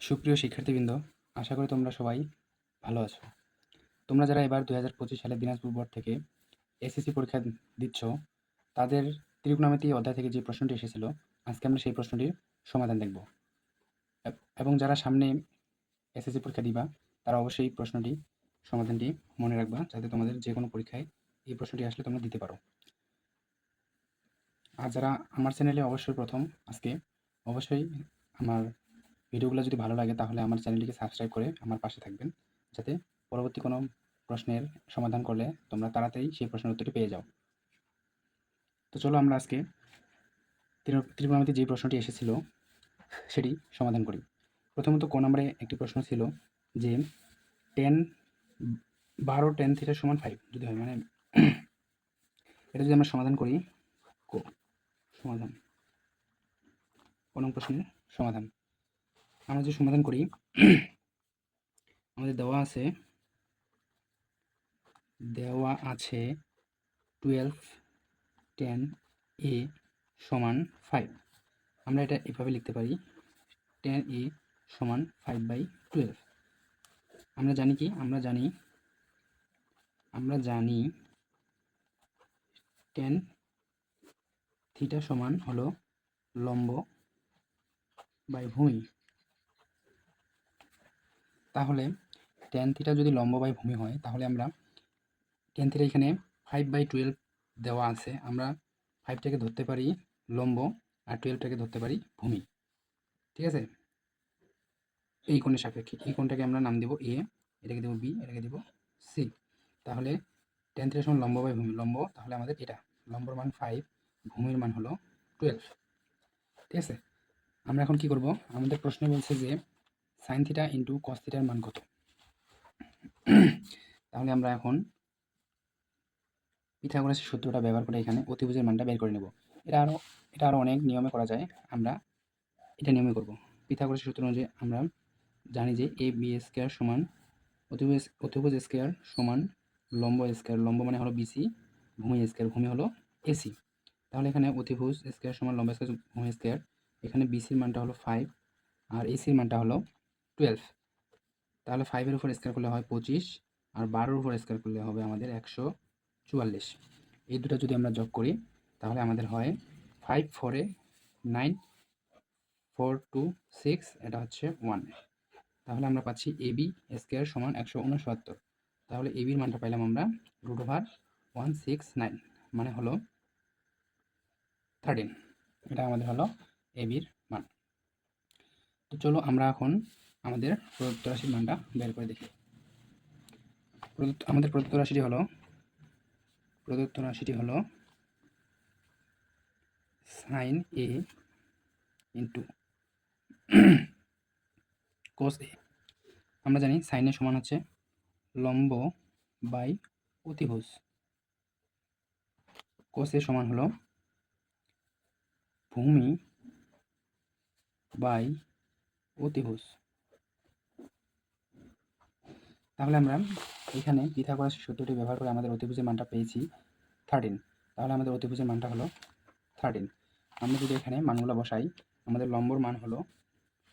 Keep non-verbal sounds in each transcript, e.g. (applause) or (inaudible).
সুপ্রিয় শিক্ষার্থীবৃন্দ, আশা করি তোমরা সবাই ভালো আছো। তোমরা যারা এবার দু হাজার পঁচিশ সালে দিনাজপুর বোর্ড থেকে এসএসসি পরীক্ষা দিচ্ছ, তাদের ত্রিকোণমিতি অধ্যায় থেকে যে প্রশ্নটি এসেছিল, আজকে আমরা সেই প্রশ্নটির সমাধান দেখব। এবং যারা সামনে এসএসসি পরীক্ষা দিবা, তারা অবশ্যই প্রশ্নটি, সমাধানটি মনে রাখবা, যাতে তোমাদের যে কোনো পরীক্ষায় এই প্রশ্নটি আসলে তোমরা দিতে পারো। আর যারা আমার চ্যানেলে অবশ্যই প্রথম, আজকে অবশ্যই আমার ভিডিওগুলো যদি ভালো লাগে তাহলে আমার চ্যানেলটিকে সাবস্ক্রাইব করে আমার পাশে থাকবেন, যাতে পরবর্তী কোনো প্রশ্নের সমাধান করলে তোমরা তাড়াতাড়ি সেই প্রশ্নের উত্তরটি পেয়ে যাও। তো চলো আমরা আজকে ত্রিকোণমিতি যে প্রশ্নটি এসেছিল, সেটি সমাধান করি। প্রথমত কোন নম্বরে একটি প্রশ্ন ছিল যে টেন বারো টেন থিটা সমান ফাইভ যদি হয় মানে (clears throat) এটা যদি আমরা সমাধান করি, কো? সমাধান। কোন প্রশ্নের সমাধান। আমরা যে সমাধান করি, আমাদের দেওয়া আছে দেওয়া আছে টুয়েলভ টেন এ সমান ফাইভ আমরা এটা এভাবে লিখতে পারি টেন এ সমান ফাইভ বাই টুয়েলভ আমরা জানি কি? আমরা জানি আমরা জানি টেন থিটা সমান হলো লম্ব বাই ভূমি। তাহলে টেন থিটা যদি লম্ব বাই ভূমি হয়, তাহলে আমরা টেন থিটা এখানে ফাইভ বাই টুয়েলভ দেওয়া আছে। আমরা ফাইভটাকে ধরতে পারি লম্ব আর টুয়েলভটাকে ধরতে পারি ভূমি। ঠিক আছে? এই কোণের সাপেক্ষে। এই কোণটাকে আমরা নাম দেব এ এটাকে দেবো বি এটাকে দেবো সি তাহলে টেন থিটা সমান লম্ব বাই ভূমি। লম্ব, তাহলে আমাদের এটা। লম্বর মান ফাইভ ভূমির মান হলো টুয়েলভ ঠিক আছে? আমরা এখন কি করব? আমাদের প্রশ্নে বলছে যে সাইন থিটা ইন্টু কস থিটার মান কত? তাহলে আমরা এখন পিথাগোরাসের সূত্রটা ব্যবহার করে এখানে অতিভুজের মানটা বের করে নেব। এটা আরও এটা আরও অনেক নিয়মে করা যায়। আমরা এটা নিয়মে করব। পিথাগোরাসের সূত্র অনুযায়ী আমরা জানি যে এ বি স্কোয়ার সমান অতিভুজ অতিভুজ স্কোয়ার সমান লম্ব স্কোয়ার লম্ব মানে হলো বিসি ভূমি স্কোয়ার ভূমি হলো এসি তাহলে এখানে অতিভুজ স্কোয়ার সমান লম্ব স্কোয়ার ভূমি স্কোয়ার এখানে বিসির মানটা হলো ফাইভ আর এসির মানটা হলো টুয়েলভ তাহলে ফাইভের উপর স্কোয়ার করলে হয় পঁচিশ, আর বারোর উপর স্কোয়ার করলে হবে আমাদের একশো চুয়াল্লিশ। এই দুটো যদি আমরা যোগ করি, তাহলে আমাদের হয় ফাইভ ফোরে নাইন ফোর টু সিক্স এটা হচ্ছে ওয়ান তাহলে আমরা পাচ্ছি এবি স্কোয়ার সমান একশো উনসত্তর। তাহলে এবির মানটা পাইলাম আমরা root over one six nine মানে হলো থার্টিন এটা আমাদের হলো এবির মান। তো চলো আমরা এখন আমাদের প্রদত্ত রাশির মানটা বের করে দেখি। প্রদত্ত, আমাদের প্রদত্ত রাশিটি হলো, প্রদত্ত রাশিটি হলো sine A into cos A আমরা জানি সাইনের সমান হচ্ছে লম্ব বাই অতিভুজ। কোস এর সমান হলো ভূমি বাই অতিভুজ। তাহলে আমরা এখানে পিথাগোরাসের সূত্রটি ব্যবহার করে আমাদের অতিভুজের মানটা পেয়েছি থার্টিন তাহলে আমাদের অতিভুজের মানটা হলো থার্টিন আমরা যদি এখানে মানগুলো বসাই, আমাদের লম্বর মান হলো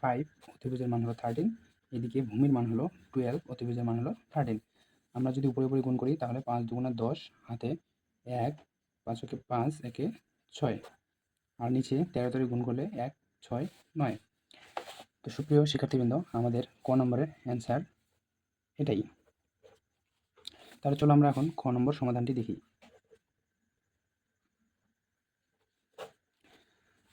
ফাইভ অতিভুজের মান হলো থার্টিন এদিকে ভূমির মান হলো টুয়েলভ অতিভুজের মান হলো থার্টিন আমরা যদি উপরে উপরে গুণ করি, তাহলে পাঁচ দুগুণা দশ, হাতে এক, পাঁচ একে পাঁচ, একে ছয়। আর নিচে তেরো তেরো গুণ করলে এক, ছয়, নয়। তো সুপ্রিয় শিক্ষার্থীবৃন্দ, আমাদের ক নম্বরের অ্যান্সার এটাই। তাহলে চলো আমরা এখন খ নম্বর সমাধানটি দেখি।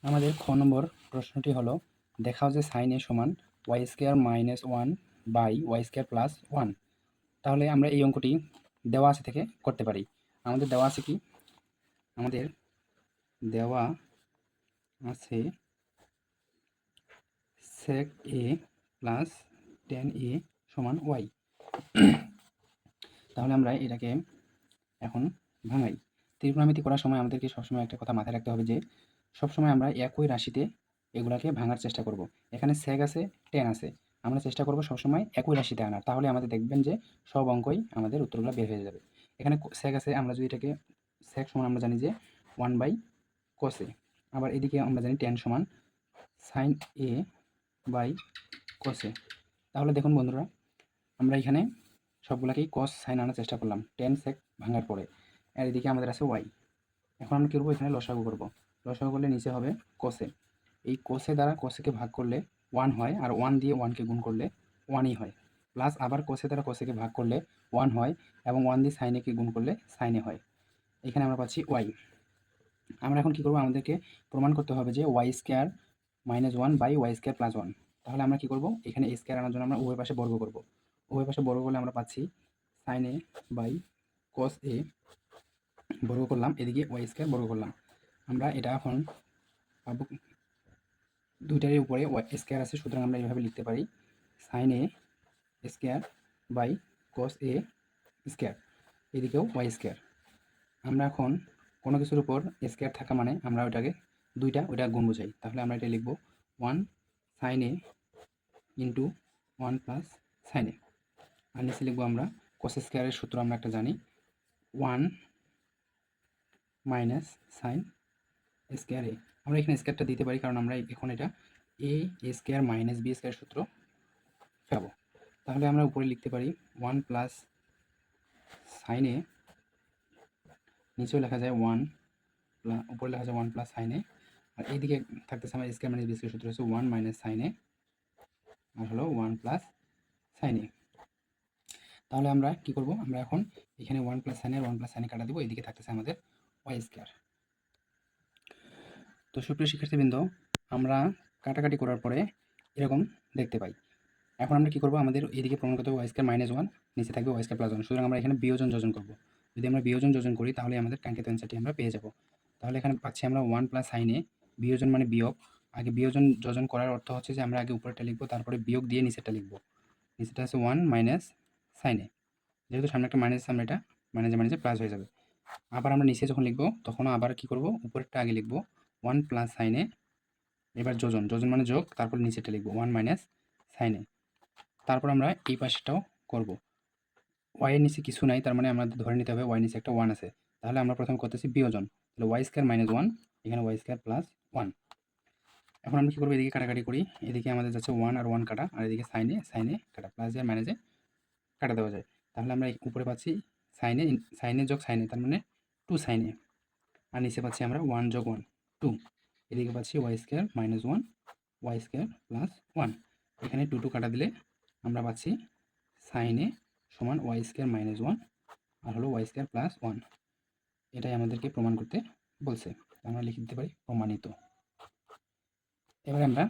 আমাদের খ নম্বর প্রশ্নটি হলো, দেখাও যে সাইন এ সমান Y square minus one by Y square plus one তাহলে আমরা এই অঙ্কটি দেওয়া আছে থেকে করতে পারি। আমাদের দেওয়া আছে কি? আমাদের দেওয়া আছে সেক এ প্লাস টেন এ সমান ওয়াই তাহলে আমরা এটাকে এখন ভাঙাই। ত্রিকোণমিতি করার সময় আমাদেরকে সবসময় একটা কথা মাথায় রাখতে হবে যে, সবসময় আমরা একই রাশিতে এগুলাকে ভাঙার চেষ্টা করব। এখানে সেক আছে টেন আছে। আমরা চেষ্টা করব সবসময় একই রাশিতে আনার। তাহলে আমাদের দেখবেন যে সব অঙ্কই আমাদের উত্তরগুলো বের হয়ে যাবে। এখানে সেক আছে, আমরা যদি এটাকে সেক সমান আমরা জানি যে ওয়ান বাই কোসে আবার এদিকে আমরা জানি টেন সমান সাইন এ বাই কসে তাহলে দেখুন বন্ধুরা আমরা এখানে সবগুলাকেই কস সাইন আনার চেষ্টা করলাম। টেন সেক ভাঙার পরে। আর এদিকে আমাদের আছে ওয়াই এখন আমরা কী করব? এখানে লসাগু করব। লসাগু করলে নিচে হবে কসে এই কোষে দ্বারা কোষেকে ভাগ করলে ওয়ান হয় আর ওয়ান দিয়ে ওয়ানকে গুণ করলে ওয়ানই হয়। প্লাস আবার কোষে দ্বারা কোষেকে ভাগ করলে ওয়ান হয় এবং ওয়ান দিয়ে সাইনেকে গুণ করলে সাইনে হয়। এখানে আমরা পাচ্ছি ওয়াই আমরা এখন কী করব? আমাদেরকে প্রমাণ করতে হবে যে Y square minus one by Y square plus one তাহলে আমরা কী করব? এখানে স্কোয়ার আনার জন্য আমরা উভয় পাশে বর্গ করব। উভয় পাশে বর্গ করলে আমরা পাচ্ছি সাইন এ বাই কস এ বর্গ করলাম, এদিকে ওয়াই স্কোয়ার বর্গ করলাম। আমরা এটা এখন পাবো, দুইটারই উপরে ওয়াই স্কোয়ার আছে, সুতরাং আমরা এইভাবে লিখতে পারি sine A square by cos A square এদিকেও ওয়াই স্কোয়ার আমরা এখন কোনো কিছুর উপর স্কোয়ার থাকা মানে আমরা ওটাকে দুইটা, ওইটা গুণ বোঝাই। তাহলে আমরা এটা লিখব one sine A into one plus sine A আর নিচে লিখব আমরা কস স্কোয়ারের সূত্র আমরা একটা জানি one minus sine square A আমরা এখানে স্কোয়ারটা দিতে পারি কারণ আমরা এখন এটা A square minus B square সূত্র পাবো। তাহলে আমরা উপরে লিখতে পারি ওয়ান প্লাস সাইন এ নিচেও লেখা যায় ওয়ান উপরে লেখা যায় ওয়ান প্লাস সাইন এ আর এইদিকে থাকতেছে আমার স্কোয়ার মাইনাস বি স্কোয়ার সূত্র হচ্ছে ওয়ান মাইনাস সাইন এ আর হলো ওয়ান প্লাস সাইন এ তাহলে আমরা কি করব? আমরা এখন এখানে ওয়ান প্লাস সাইন এর ওয়ান প্লাস সাইনে কাটা দেবো, এদিকে থাকতেছে আমাদের ওয়াই স্কোয়ার তো সুপ্রিয় শিক্ষার্থীবৃন্দ, আমরা কাটাকাটি করার পরে এরকম দেখতে পাই। এখন আমরা কী করব? আমাদের এদিকে প্রমাণ করতে হবে ওয়াই স্কোয়ার মাইনাস ওয়ান নিচে থাকবে ওয়াই স্কোয়ার প্লাস ওয়ান সুতরাং আমরা এখানে বিয়োজন যোজন করব। যদি আমরা বিয়োজন যোজন করি, তাহলে আমাদের কাঙ্ক্ষিত অ্যান্সারটি আমরা পেয়ে যাব। তাহলে এখানে পাচ্ছি আমরা ওয়ান প্লাস সাইনে বিয়োজন মানে বিয়োগ। আগে বিয়োজন যোজন করার অর্থ হচ্ছে যে আমরা আগে উপরেরটা লিখব, তারপরে বিয়োগ দিয়ে নিচেরটা লিখব। নিচেটা হচ্ছে ওয়ান মাইনাস সাইনে। যেহেতু সামনে একটা মাইনাস সামনে এটা মাইনাসে মাইনাসে প্লাস হয়ে যাবে। আবার আমরা নিচে যখন লিখব, তখন আবার কি করব? উপরেরটা আগে লিখব ওয়ান প্লাস সাইনে এবার যোজন যোজন মানে যোগ, তারপর নিচেটা লিখব ওয়ান মাইনাস সাইনে তারপর আমরা এই পাশেটাও করব। ওয়াইয়ের নিচে কিছু নাই, তার মানে আমাদের ধরে নিতে হবে ওয়াই নিচে একটা ওয়ান আছে। তাহলে আমরা প্রথমে করতেছি বিয়োজন। তাহলে ওয়াই স্কোয়ার মাইনাস ওয়ান এখানে ওয়াই স্কোয়ার প্লাস ওয়ান এখন আমরা কী করব? এদিকে কাটাকাটি করি। এদিকে আমাদের যাচ্ছে ওয়ান আর ওয়ান কাটা, আর এদিকে সাইনে সাইনে কাটা। প্লাস আর মাইনাসে কাটা দেওয়া যায়। তাহলে আমরা উপরে পাচ্ছি সাইনে সাইনে যোগ সাইনে তার মানে টু সাইনে আর নিচে পাচ্ছি আমরা ওয়ান যোগ ওয়ান টু এদিকে পাচ্ছি Y square minus one Y square plus one এখানে টু টু কাটা দিলে আমরা পাচ্ছি সাইনে সমান ওয়াই স্কোয়ার মাইনাস ওয়ান আর হলো ওয়াই স্কোয়ার প্লাস ওয়ান এটাই আমাদেরকে প্রমাণ করতে বলছে। আমরা লিখে দিতে পারি প্রমাণিত। এবার আমরা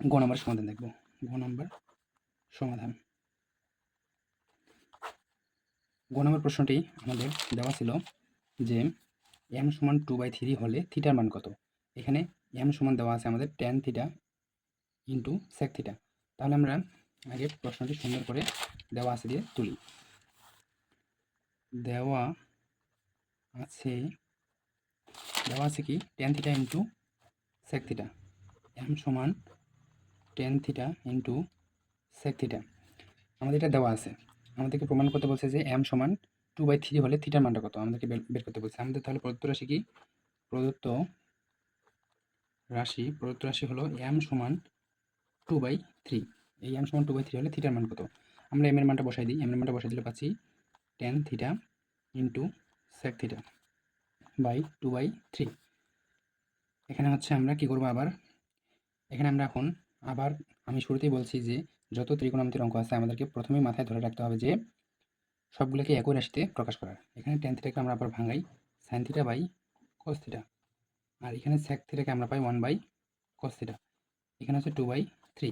গ নম্বর সমাধান দেখব। গ নম্বর সমাধান। গ নম্বর প্রশ্নটি আমাদের দেওয়া ছিল যে এম সমান টু বাই থ্রি হলে থিটার মান কত? এখানে এম সমান দেওয়া আছে আমাদের tan theta into sec theta তাহলে আমরা আগে প্রশ্নটি সুন্দর করে দেওয়া আছে দিয়ে তুলি। দেওয়া আছে দেওয়া আছে কি? Tan theta into sec theta M সমান tan theta into sec theta আমাদের এটা দেওয়া আছে। আমাদেরকে প্রমাণ করতে বলছে যে এম সমান টু বাই থ্রি হলে থিটার মানটা কত? আমাদেরকে বের করতে বলছে। আমাদের তাহলে প্রদত্ত রাশি কি? প্রদত্ত রাশি প্রদত্ত রাশি হলো এম সমান টু বাই থ্রি এই এম সমান টু বাই থ্রি হলে থিটার মান কত? আমরা এম এর মানটা বসাই দিই। এম এর মানটা বসাই দিলে পাচ্ছি tan theta into sec theta by two by three এখানে হচ্ছে আমরা কি করব আবার? এখানে আমরা এখন আবার আমি শুরুতেই বলছি যে, যত ত্রিকোণমিতির অঙ্ক আছে, আমাদেরকে প্রথমেই মাথায় ধরে রাখতে হবে যে, সবগুলোকে একই রাশিতে প্রকাশ করার। এখানে টেন থিটাকে আমরা আবার ভাঙাই sine theta by cos theta আর এখানে সেক থিটাকে আমরা পাই ওয়ান বাই কস এখানে হচ্ছে টু বাই থ্রি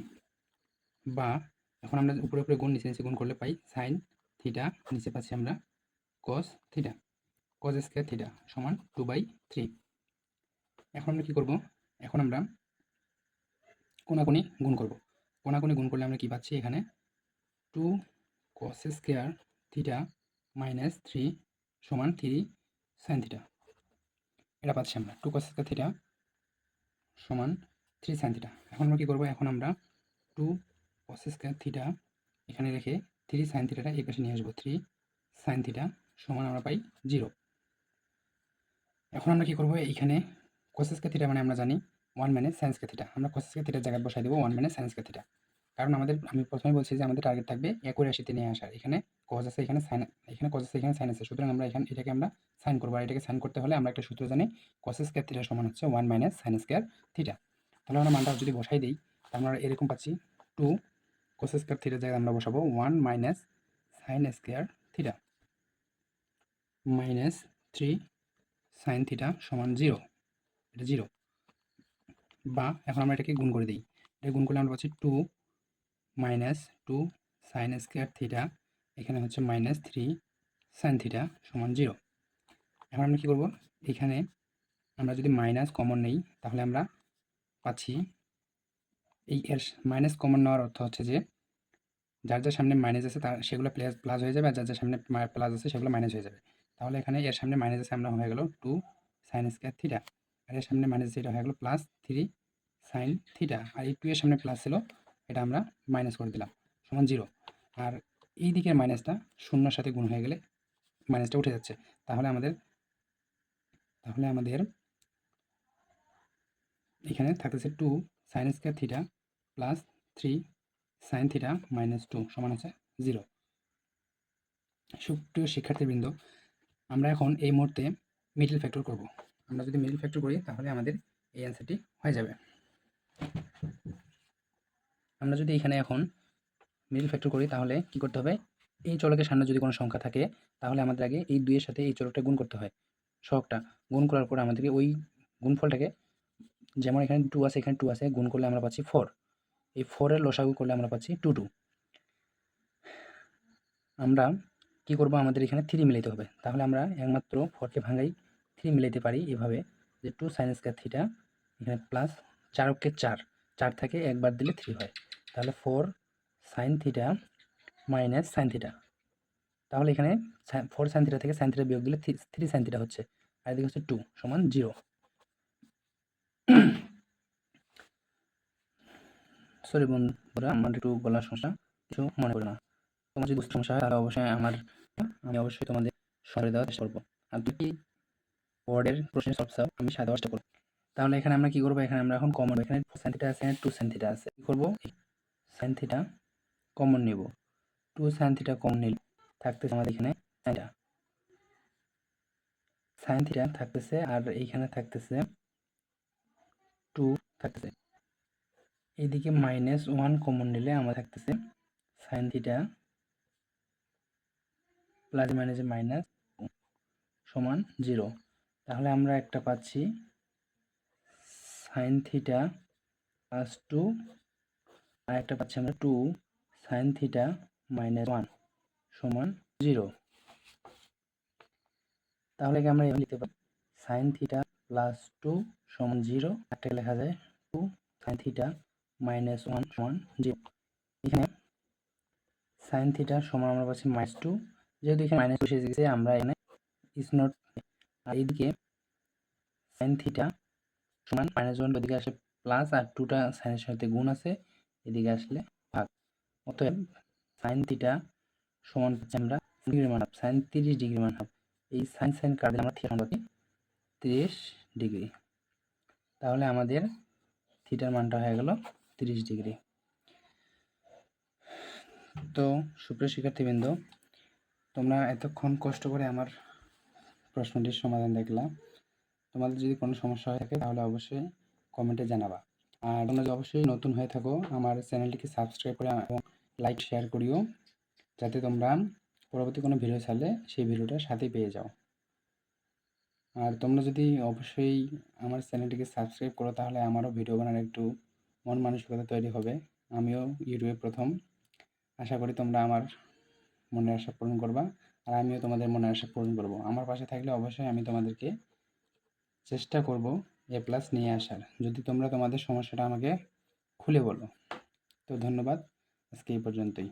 বা, এখন আমরা উপরে উপরে গুণ, নিচে নিচে গুণ করলে পাই সাইন থিটা নিচে পাচ্ছি আমরা cos theta cos square theta সমান টু বাই থ্রি এখন আমরা কী করব? এখন আমরা কোনাকুনি গুণ করব। কোনাকুনি গুণ করলে আমরা কী পাচ্ছি এখানে? Two cos square theta minus three সমান থ্রি সাইন থিটা এটা পাচ্ছি আমরা টু কস স্কোয়ার থিটা সমান থ্রি সাইন থিটা এখন আমরা কী করব? এখন আমরা টু কস স্কোয়ার থিটা এখানে রেখে থ্রি সাইন থিটাটা এই পাশে নিয়ে আসব থ্রি সাইন থিটা সমান আমরা পাই জিরো এখন আমরা কী করব? এইখানে কোসেসকে থিটা মানে আমরা জানি ওয়ান মানে সায়েন্সকে থিটা আমরা কোসেসকে থিটার জায়গায় বসাই দেবো ওয়ান মানে সায়েন্সকে থিটা কারণ আমাদের, আমি প্রথমে বলছি যে আমাদের টার্গেট থাকবে রাশিতে নিয়ে আসার। এখানে কজ আছে, এখানে সাইন এখানে কজ আছে, এখানে সাইন আছে। সুতরাং আমরা এখানে, এটাকে আমরা সাইন করব। আর এটাকে সাইন করতে হলে আমরা একটা সূত্র জানি কস স্কোয়ার থিটা সমান হচ্ছে one minus sine square theta তাহলে আমরা মানটা যদি বসাই দিই আমরা এরকম পাচ্ছি টু কস স্কোয়ার থিটার জায়গায় আমরা বসাবো one minus sine square theta minus three sine theta সমান জিরো এটা জিরো বা এখন আমরা এটাকে গুণ করে দিই। এটা গুণ করলে আমরা পাচ্ছি two minus two sine square theta এখানে হচ্ছে মাইনাস থ্রি সাইন থিটা সমান জিরো এখন আমরা কী করব? এখানে আমরা যদি মাইনাস কমন নেই, তাহলে আমরা পাচ্ছি এই এর মাইনাস কমন নেওয়ার অর্থ হচ্ছে যে, যার যার সামনে মাইনাস আছে তার, সেগুলো প্লাস প্লাস হয়ে যাবে, আর যার যার সামনে প্লাস আছে সেগুলো মাইনাস হয়ে যাবে। তাহলে এখানে এর সামনে মাইনাস আছে আমরা হয়ে গেল টু সাইন স্কোয়ার থিটা আর এর সামনে মাইনাস এটা হয়ে গেলো প্লাস থ্রি সাইন থিটা আর এই টু এর সামনে প্লাস ছিল, এটা আমরা মাইনাস করে দিলাম, সমান জিরো আর এই দিকের মাইনাসটা শূন্যর সাথে গুণ হয়ে গেলে মাইনাসটা উঠে যাচ্ছে। তাহলে আমাদের তাহলে আমাদের এখানে থাকতেছে two sine square theta plus three sine theta minus two সমান হচ্ছে জিরো সুপ্রিয় শিক্ষার্থীবৃন্দ, আমরা এখন এই মুহূর্তে মিডল ফ্যাক্টর করব। আমরা যদি মিডল ফ্যাক্টর করি, তাহলে আমাদের এই অ্যান্সারটি হয়ে যাবে। আমরা যদি এখানে এখন মিডল ফ্যাক্টর করি, তাহলে কি করতে হবে? এই চলকের সামনে যদি কোনো সংখ্যা থাকে, তাহলে আমাদের আগে এই দুইয়ের সাথে এই চলকটা গুণ করতে হয়। শখটা গুণ করার পর আমাদেরকে ওই গুণফলটাকে, যেমন এখানে টু আছে, এখানে টু আছে, গুণ করলে আমরা পাচ্ছি ফোর এই ফোরের লসাগু করলে আমরা পাচ্ছি টু টু আমরা কি করব? আমাদের এখানে থ্রি মিলাইতে হবে। তাহলে আমরা একমাত্র ফোরকে ভাঙাই। থ্রি মিলাইতে পারি এভাবে, যে টু সাইন স্কোয়ার থিটা এখানে প্লাস চারকে চার চার থেকে একবার দিলে থ্রি হয়। তাহলে four sine theta minus sine theta তাহলে এখানে ফোর সাইন থিটা থেকে সাইন থিটা বিয়োগ দিলে থ্রি সাইন থিটা হচ্ছে। আর এদিকে হচ্ছে টু সমান জিরো সরি বন্ধুরা, আমার একটু বলার সমস্যা, কিছু মনে করি না। তোমার যদি সমস্যা হয়, তাহলে অবশ্যই আমার, আমি অবশ্যই তোমাদের সরে দেওয়ার চেষ্টা করব। আর তুমি ওয়ার্ডের প্রশ্নের সলভ চাও আমি সাথে চেষ্টা করব। তাহলে এখানে আমরা কি করব? এখানে আমরা এখন কমন এখানে সাইন থিটা আছে টু সাইন থিটা আছে। কি করব? সাইন থিটা কমন নেব। টু সাইন থিটা কমন নিলে থাকতেছে আমাদের এখানে সাইনটা সাইন থিটা থাকতেছে আর এইখানে থাকতেছে টু থাকতেছে। এইদিকে মাইনাস ওয়ান কমন নিলে আমার থাকতেছে সাইন থিটা প্লাস মাইনাসে মাইনাস সমান জিরো তাহলে আমরা একটা পাচ্ছি সাইন থিটা প্লাস টু আর একটা পাচ্ছি আমরা two sine theta minus one সমান জিরো তাহলে কি আমরা লিখতে পারি সাইন থিটা প্লাস টু সমান জিরো একটা লেখা যায় two sine theta minus one সমান জিরো এখানে সাইন থিটা সমান আমরা পাচ্ছি মাইনাস টু যেহেতু এখানে মাইনাস বসে গেছে, আমরা এখানে ইস নট আর এইদিকে সাইন থিটা সমান মাইনাস ওয়ান ওদিকে আসে প্লাস আর টুটা সাইনের সাথে গুণ আছে, এদিকে আসলে ভাগ। অতএব সাইন থিটা সমান পাচ্ছি আমরা ডিগ্রি মান হাফ সাইন তিরিশ ডিগ্রি মান হাফ এই সাইন সাইন কাটলে আমরা থিটা পাচ্ছি তিরিশ ডিগ্রি তাহলে আমাদের থিটার মানটা হয়ে গেল তিরিশ ডিগ্রি তো সুপ্রিয় শিক্ষার্থীবৃন্দ, তোমরা এতক্ষণ কষ্ট করে আমার প্রশ্নটির সমাধান দেখলাম। তোমাদের যদি কোনো সমস্যা হয়ে থাকে, তাহলে অবশ্যই কমেন্টে জানাবা। আর তোমরা যদি অবশ্যই নতুন হয়ে থাকো, আমার চ্যানেলটিকে সাবস্ক্রাইব করে এবং লাইক শেয়ার করিও, যাতে তোমরা পরবর্তী কোনো ভিডিও ছাড়লে সেই ভিডিওটা সাথে পেয়ে যাও। আর তোমরা যদি অবশ্যই আমার চ্যানেলটিকে সাবস্ক্রাইব করো, তাহলে আমারও ভিডিও বানানোর একটু মন মানসিকতা তৈরি হবে। আমিও ইউটিউবে প্রথম। আশা করি তোমরা আমার মনের আশা পূরণ করবা। আর আমিও তোমাদের মনে আশা পূরণ করব। আমার পাশে থাকলে অবশ্যই আমি তোমাদেরকে চেষ্টা করব এ প্লাস নিয়ে আসার। যদি তোমরা তোমাদের সমস্যাটা আমাকে খুলে বলো। তো ধন্যবাদ। আজকে এই পর্যন্তই।